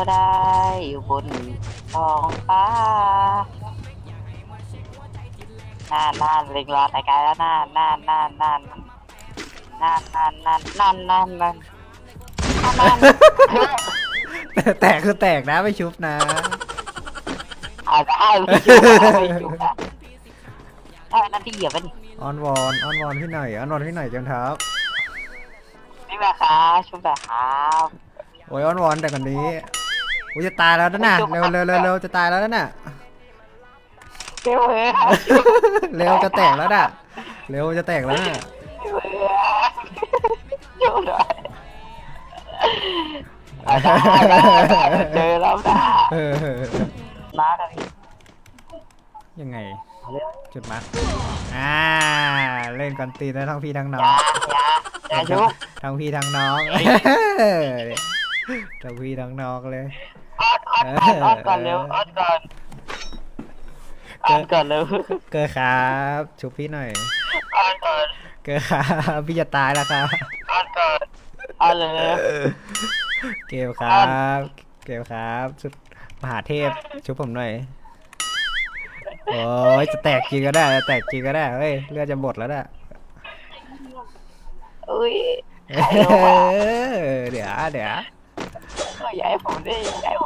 ก็ได้อยู่บนท้องฟ้านานนานเล็งรอแต่ไกลแล้วนานนานนานนานนานนานนานนานนานนานนานแตกคือแตกนะไม่ชุบนะอาจจะอ้าวไม่ชุบไม่ชุบนะได้นั่นที่เหยียบไปดิออนวอนออนวอนพี่หน่อยออนวอนพี่หน่อยจังทับนี่แบบครับชุบแบบครับโอ้ยออนวอนแต่คนนี้ กูจะตายแล้วนะน่ะเร็วเร็วเร็วเร็วจะตายแล้วนะน่ะเร็วเลยเร็วจะแตกแล้วน่ะเร็วจะแตกแล้วน่ะชุบเลยเอาได้ได้เจอแล้วนะเออมากันพี่ยังไง จุดมาร์คอ่าเล่นกันตีได้ทั้งพี่ทั้งน้อองย่าอย่าอย่าชุบ ทั้งพี่ทั้งน้องทั้งพี่ทั้งน้องเลย ออดออดก่อนออดก่อนเร็วออดก่อนออดก่อนเร็วเกิดครับ ชุบพี่หน่อยออดก่อนเกิดครับพี่จะตายแล้วครับออดก่อนออดเลยเกลครับ เกลครับชุดมหาเทพชุบผมหน่อยโอ้ยจะแตกจริงก็ได้จะแตกจริงก็ได้เฮ้ยเลือดจะหมดแล้วน่ะอุ้ยเออเดี๋ยวเดี๋ยวอย่าให้ผมได้อย่าให้ผม